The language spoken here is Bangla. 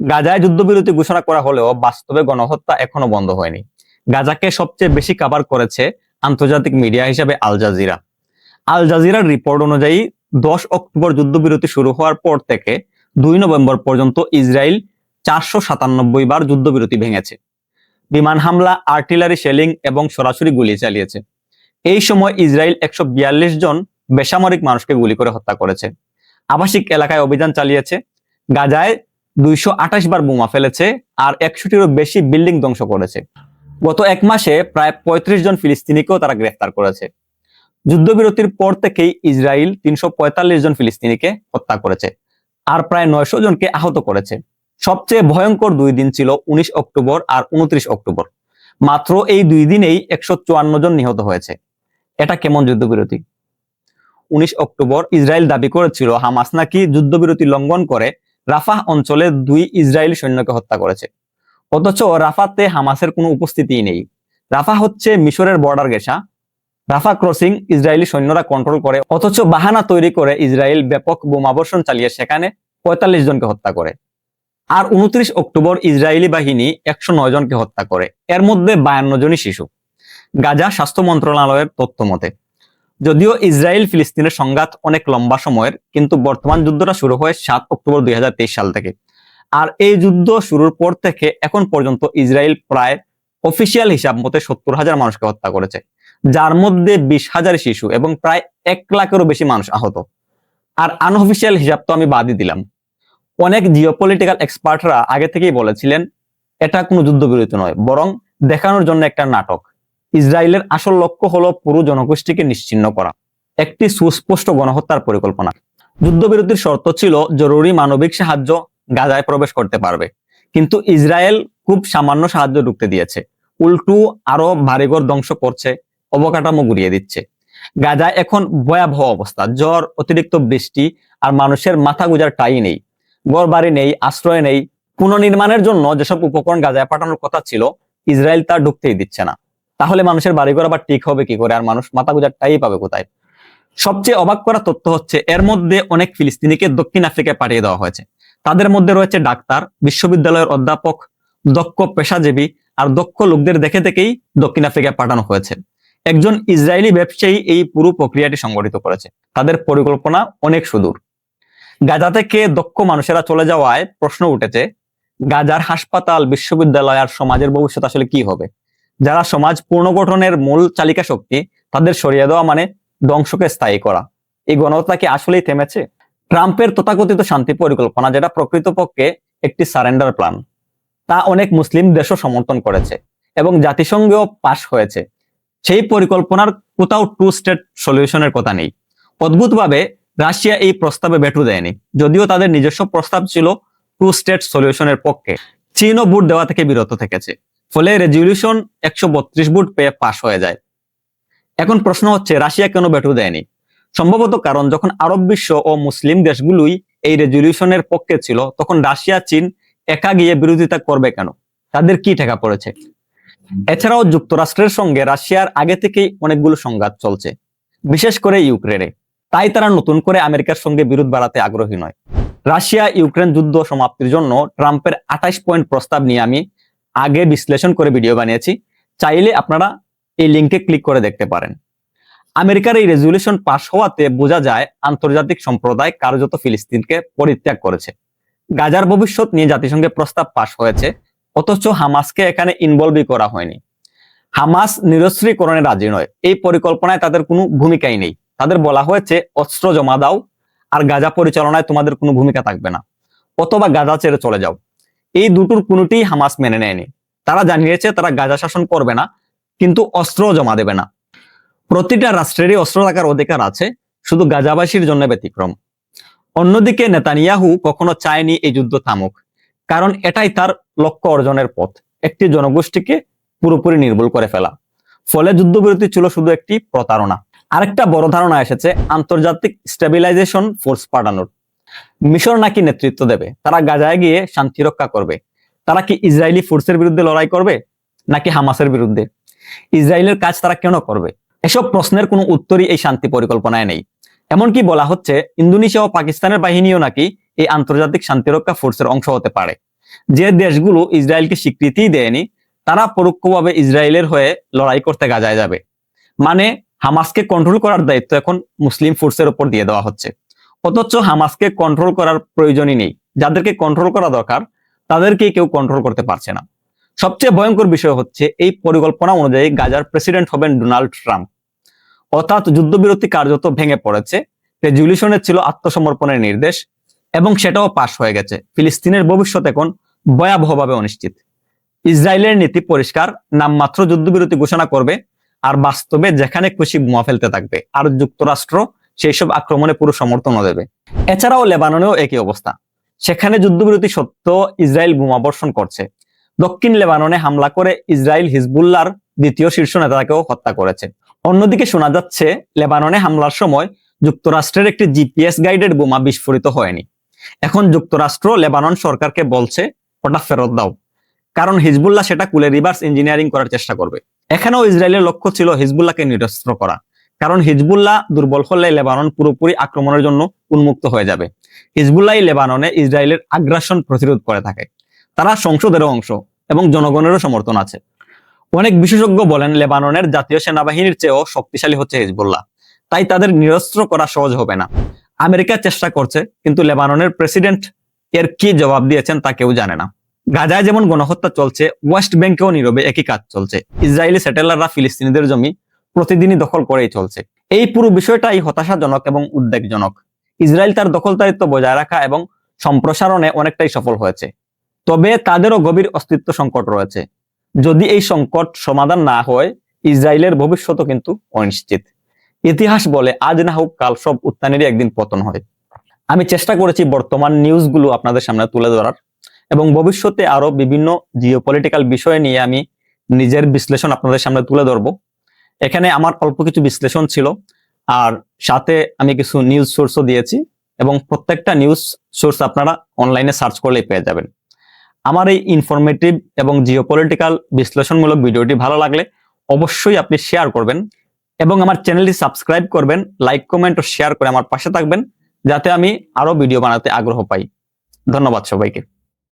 গাজায় যুদ্ধবিরতি ঘোষণা করা হলেও বাস্তবে গণহত্যা এখনও বন্ধ হয়নি। গাজাকে সবচেয়ে বেশি কাভার করেছে আন্তর্জাতিক মিডিয়া হিসেবে আল জাজিরা। আল জাজিরার রিপোর্ট অনুযায়ী দশ অক্টোবর যুদ্ধবিরতি শুরু হওয়ার পর থেকে দুই নভেম্বর পর্যন্ত ইসরায়েল চারশো সাতানব্বই বার যুদ্ধবিরতি ভেঙেছে। বিমান হামলা, আর্টিলারি শেলিং এবং সরাসরি গুলি চালিয়েছে। এই সময় ইসরায়েল একশো বিয়াল্লিশ জন বেসামরিক মানুষকে গুলি করে হত্যা করেছে। আবাসিক এলাকায় অভিযান চালিয়েছে। গাজায় দুইশো আঠাশ বার বোমা ফেলেছে আর একশোটিরও বেশি বিল্ডিং ধ্বংস করেছে। গত এক মাসে প্রায় পঁয়ত্রিশ জন ফিলিস্তিনিকেও তারা গ্রেফতার করেছে। যুদ্ধবিরতির পর থেকেই ইসরায়েল তিনশো পঁয়তাল্লিশ জন ফিলিস্তিনিকে হত্যা করেছে আর প্রায় নয়শো জনকে আহত করেছে। সবচেয়ে ভয়ঙ্কর দুই দিন ছিল উনিশ অক্টোবর আর উনত্রিশ অক্টোবর। মাত্র এই দুই দিনেই একশো চুয়ান্ন জন নিহত হয়েছে। এটা কেমন যুদ্ধবিরতি? উনিশ অক্টোবর ইসরায়েল দাবি করেছিল, হামাস নাকি যুদ্ধবিরতি লঙ্ঘন করে রাফাহ অঞ্চলে দুই ইসরায়েলি সৈন্যকে হত্যা করেছে। অথচ রাফাতে হামাসের কোনো উপস্থিতি নেই। রাফা হচ্ছে মিশরের বর্ডার গেসা রাফা ক্রসিং ইসরায়েলি সৈন্যরা কন্ট্রোল করে। অথচ বাহানা তৈরি করে ইসরায়েল ব্যাপক বোমাবর্ষণ চালিয়ে সেখানে পঁয়তাল্লিশ জনকে হত্যা করে। আর উনত্রিশ অক্টোবর ইসরায়েলি বাহিনী একশো নয় জনকে হত্যা করে। এর মধ্যে বায়ান্ন জনই শিশু। গাজা স্বাস্থ্য মন্ত্রণালয়ের তথ্য মতে যদিও ইসরায়েল ফিলিস্তিনের সংঘাত অনেক লম্বা সময়ের, কিন্তু বর্তমান যুদ্ধটা শুরু হয় সাত অক্টোবর দুই হাজার তেইশ সাল থেকে। আর এই যুদ্ধ শুরুর পর থেকে এখন পর্যন্ত ইসরায়েল প্রায় অফিসিয়াল হিসাব মতে সত্তর হাজার মানুষকে হত্যা করেছে, যার মধ্যে বিশ হাজার শিশু এবং প্রায় এক লাখেরও বেশি মানুষ আহত। আর আনঅফিসিয়াল হিসাব তো আমি বাদই দিলাম। অনেক জিওপলিটিক্যাল এক্সপার্টরা আগে থেকেই বলেছিলেন, এটা কোনো যুদ্ধবিরতি নয়, বরং দেখানোর জন্য একটা নাটক। ইসরায়েলের আসল লক্ষ্য হলো পুরো জনগোষ্ঠীকে নিশ্চিন্ন করা। একটি সুস্পষ্ট গণহত্যার পরিকল্পনা। যুদ্ধবিরতির শর্ত ছিল জরুরি মানবিক সাহায্য গাজায় প্রবেশ করতে পারবে। কিন্তু ইসরায়েল খুব সামান্য সাহায্য ঢুকতে দিয়েছে। উল্টু আরও বাড়িঘর ধ্বংস করছে, অবকাঠামো গুড়িয়ে দিচ্ছে। গাজায় এখন ভয়াবহ অবস্থা। জ্বর, অতিরিক্ত বৃষ্টি আর মানুষের মাথা গুজার টাই নেই। ঘর বাড়ি নেই, আশ্রয় নেই। পুনর্নির্মাণের জন্য যেসব উপকরণ গাজায় পাঠানোর কথা ছিল, ইসরায়েল তা ঢুকতেই দিচ্ছে না। তাহলে মানুষের বাড়ি বাড়িঘর আবার ঠিক হবে কি করে? আর মানুষ মাথা গুজার টাই পাবে কোথায়? সবচেয়ে অবাক করা তথ্য হচ্ছে, এর মধ্যে অনেক ফিলিস্তিনিকে দক্ষিণ আফ্রিকায় পাঠিয়ে দেওয়া হয়েছে। তাদের মধ্যে রয়েছে ডাক্তার, বিশ্ববিদ্যালয়ের অধ্যাপক, দক্ষ পেশাজীবী আর দক্ষ লোকদের দেখে থেকেই দক্ষিণ আফ্রিকায় পাঠানো হয়েছে। একজন ইসরায়েলি ব্যবসায়ী এই পুরো প্রক্রিয়াটি সংগঠিত করেছে। তাদের পরিকল্পনা অনেক সুদূর। গাজা থেকে দক্ষ মানুষেরা চলে যাওয়ায় প্রশ্ন উঠেছে, গাজার হাসপাতাল, বিশ্ববিদ্যালয় আর সমাজের ভবিষ্যৎ আসলে কি হবে? যারা সমাজ পুনর্গঠনের মূল চালিকা শক্তি, তাদের সরিয়ে দেওয়া মানে ধ্বংসকে স্থায়ী করা। এই গণহত্যা কি আসলেই থেমেছে? ট্রাম্পের তথাকথিত শান্তি পরিকল্পনা যেটা প্রকৃতপক্ষে একটি সারেন্ডার প্ল্যান, তা অনেক মুসলিম দেশও সমর্থন করেছে এবং জাতিসংঘেও পাশ হয়েছে। সেই পরিকল্পনার কোথাও টু স্টেট সলিউশনের কথা নেই। অদ্ভুতভাবে রাশিয়া এই প্রস্তাবে বেটু দেয়নি, যদিও তাদের নিজস্ব প্রস্তাব ছিল টু স্টেট সলিউশনের পক্ষে। চীনও ভোট দেওয়া থেকে বিরত থেকেছে। ফলে রেজলিউশন একশো বত্রিশ ভোট পেয়ে পাশ হয়ে যায়। এখন প্রশ্ন হচ্ছে, রাশিয়া কেন বেটু দেয়নি? সম্ভবত কারণ যখন আরব বিশ্ব ও মুসলিম দেশগুলোই এই রেজলিউশনের পক্ষে ছিল, তখন রাশিয়া, চীন একা গিয়ে বিরোধিতা করবে কেন? তাদের কি ঠেকা পড়েছে? এছাড়াও যুক্তরাষ্ট্রের সঙ্গে রাশিয়ার আগে থেকেই অনেকগুলো সংঘাত চলছে, বিশেষ করে ইউক্রেনে। তাই তারা নতুন করে আমেরিকার সঙ্গে বিরোধ বাড়াতে আগ্রহী নয়। রাশিয়া ইউক্রেন যুদ্ধ সমাপ্তির জন্য ট্রাম্পের আঠাইশ পয়েন্ট প্রস্তাব নিয়ে আমি আগে বিশ্লেষণ করে ভিডিও বানিয়েছি। চাইলে আপনারা এই লিঙ্কে ক্লিক করে দেখতে পারেন। আমেরিকার এই রেজলিউশন পাশ হওয়াতে বোঝা যায় আন্তর্জাতিক সম্প্রদায় কার্যত ফিলিস্তিনকে পরিত্যাগ করেছে। গাজার ভবিষ্যৎ নিয়ে জাতিসংঘে প্রস্তাব পাশ হয়েছে, অথচ হামাসকে এখানে ইনভলভই করা হয়নি। হামাস নিরস্ত্রীকরণে রাজি নয়। এই পরিকল্পনায় তাদের কোনো ভূমিকাই নেই। তাদের বলা হয়েছে, অস্ত্র জমা দাও, আর গাজা পরিচালনায় তোমাদের কোনো ভূমিকা থাকবে না। অথবা গাজা ছেড়ে চলে যাও। এই দুটোর কোনোটিই হামাস মেনে নেয়নি। তারা জানিয়েছে, তারা গাজা শাসন করবে না, কিন্তু অস্ত্র জমা দেবে না। প্রতিটা রাষ্ট্রেরই অস্ত্র থাকার অধিকার আছে, শুধু গাজাবাসীর জন্য ব্যতিক্রম। অন্যদিকে নেতানিয়াহু কখনো চায়নি এই যুদ্ধ থামুক, কারণ এটাই তার লক্ষ্য অর্জনের পথ। একটি জনগোষ্ঠীকে পুরোপুরি নির্মূল করে ফেলা। ফলে যুদ্ধবিরতি ছিল শুধু একটি প্রতারণা। আরেকটা বড় ধারণা এসেছে, আন্তর্জাতিক স্টেবিলাইজেশন ফোর্স পাঠানোর। মিশর নাকি নেতৃত্ব দেবে? তারা গাজায় গিয়ে শান্তি রক্ষা করবে। তারা কি ইসরায়েলি ফোর্সের বিরুদ্ধে লড়াই করবে, নাকি হামাসের বিরুদ্ধে? ইসরায়েলের কাজ তারা কেন করবে? এসব প্রশ্নের কোনো উত্তরই এই শান্তি পরিকল্পনায় নেই। এমনকি বলা হচ্ছে, ইন্দোনেশিয়া ও পাকিস্তানের বাহিনীও নাকি এই আন্তর্জাতিক শান্তিরক্ষা ফোর্সের অংশ হতে পারে। যে দেশগুলো ইসরায়েলকে স্বীকৃতি দেয়নি, তারা পরোক্ষভাবে ইসরায়েলের হয়ে লড়াই করতে গাজায় যাবে। মানে হামাসকে কন্ট্রোল করার দায়িত্ব এখন মুসলিম ফোর্সের উপর দিয়ে দেওয়া হচ্ছে। অথচ হামাসকে কন্ট্রোল করার প্রয়োজনই নেই। যাদেরকে কন্ট্রোল করা দরকার তাদেরকে কেউ কন্ট্রোল করতে পারছে না। সবচেয়ে ভয়ঙ্কর বিষয় হচ্ছে এই পরিকল্পনা অনুযায়ী গাজার প্রেসিডেন্ট হবেন ডোনাল্ড ট্রাম্প। অর্থাৎ যুদ্ধবিরতি কার্যত ভেঙে পড়েছে রেজুলিউশনে ছিল আত্মসমর্পণের নির্দেশ, এবং সেটাও পাশ হয়ে গেছে। ফিলিস্তিনের ভবিষ্যৎ এখন ভয়াবহভাবে অনিশ্চিত। ইসরায়েলের নীতি পরিষ্কার, নামমাত্র যুদ্ধবিরতি ঘোষণা করবে, আর বাস্তবে যেখানে খুশি বোমা ফেলতে থাকবে। আর যুক্তরাষ্ট্র সেই সব আক্রমণে পুরো সমর্থনও দেবে। এছাড়াও লেবাননেও একই অবস্থা। সেখানে যুদ্ধবিরতি সত্ত্বেও ইসরায়েল বোমা বর্ষণ করছে। দক্ষিণ লেবাননে হামলা করে ইসরায়েল হিজবুল্লাহর দ্বিতীয় শীর্ষ নেতাকেও হত্যা করেছে। অন্যদিকে শোনা যাচ্ছে, লেবাননে হামলার সময় যুক্তরাষ্ট্রের একটি জিপিএস গাইডেড বোমা বিস্ফোরিত হয়নি। এখন যুক্তরাষ্ট্র লেবানন সরকারকে বলছে, ওটা ফেরত দাও। কারণ হিজবুল্লাহ সেটা কুলে রিভার্স ইঞ্জিনিয়ারিং করার চেষ্টা করবে। এখানেও ইসরায়েলের লক্ষ্য ছিল হিজবুল্লাহকে নিরস্ত্র করা। কারণ হিজবুল্লাহ দুর্বল হলে লেবানন পুরোপুরি আক্রমণের জন্য উন্মুক্ত হয়ে যাবে। হিজবুল্লাহ লেবাননে ইসরায়েলের আগ্রাসন প্রতিরোধ করে থাকে। তারা সংসদেরও অংশ এবং জনগণেরও সমর্থন আছে। অনেক বিশেষজ্ঞ বলেন, লেবাননের জাতীয় সেনাবাহিনীর চেয়েও শক্তিশালী হচ্ছে হিজবুল্লাহ। তাই তাদের নিরস্ত্র করা সহজ হবে না। আমেরিকা চেষ্টা করছে, কিন্তু লেবাননের প্রেসিডেন্ট এর কি জবাব দিয়েছেন তা কেউ জানে না। গাজায় যেমন গণহত্যা চলছে, ওয়েস্ট ব্যাংকেও নীরবে একই কাজ চলছে। ইসরায়েলি সেটেলাররা ফিলিস্তিনিদের জমি প্রতিদিনই দখল করেই চলছে। এই পুরো বিষয়টাই হতাশাজনক এবং উদ্বেগজনক। ইসরায়েল তার দখলদারিত্ব বজায় রাখা এবং সম্প্রসারণে অনেকটাই সফল হয়েছে। তবে তাদেরও গভীর অস্তিত্ব সংকট রয়েছে। যদি এই সংকট সমাধান না হয়, ইসরায়েলের ভবিষ্যৎও কিন্তু অনিশ্চিত। ইতিহাস বলে, আজ না হোক কাল সব উত্থানেরই একদিন পতন হয়। আমি চেষ্টা করেছি বর্তমান নিউজগুলো আপনাদের সামনে তুলে ধরার এবং ভবিষ্যতে আরও বিভিন্ন জিওপলিটিক্যাল বিষয় নিয়ে আমি নিজের বিশ্লেষণ আপনাদের সামনে তুলে ধরবো। এখানে আমার অল্প কিছু বিশ্লেষণ ছিল, আর সাথে আমি কিছু নিউজ সোর্সও দিয়েছি, এবং প্রত্যেকটা নিউজ সোর্স আপনারা অনলাইনে সার্চ করলেই পেয়ে যাবেন। আমার এই ইনফরমেটিভ এবং জিওপলিটিক্যাল বিশ্লেষণমূলক ভিডিওটি ভালো লাগলে অবশ্যই আপনি শেয়ার করবেন, এবং আমার চ্যানেলটি সাবস্ক্রাইব করবেন লাইক কমেন্ট ও শেয়ার করে আমার পাশে থাকবেন, যাতে আমি আরও ভিডিও বানাতে আগ্রহ পাই। ধন্যবাদ সবাইকে।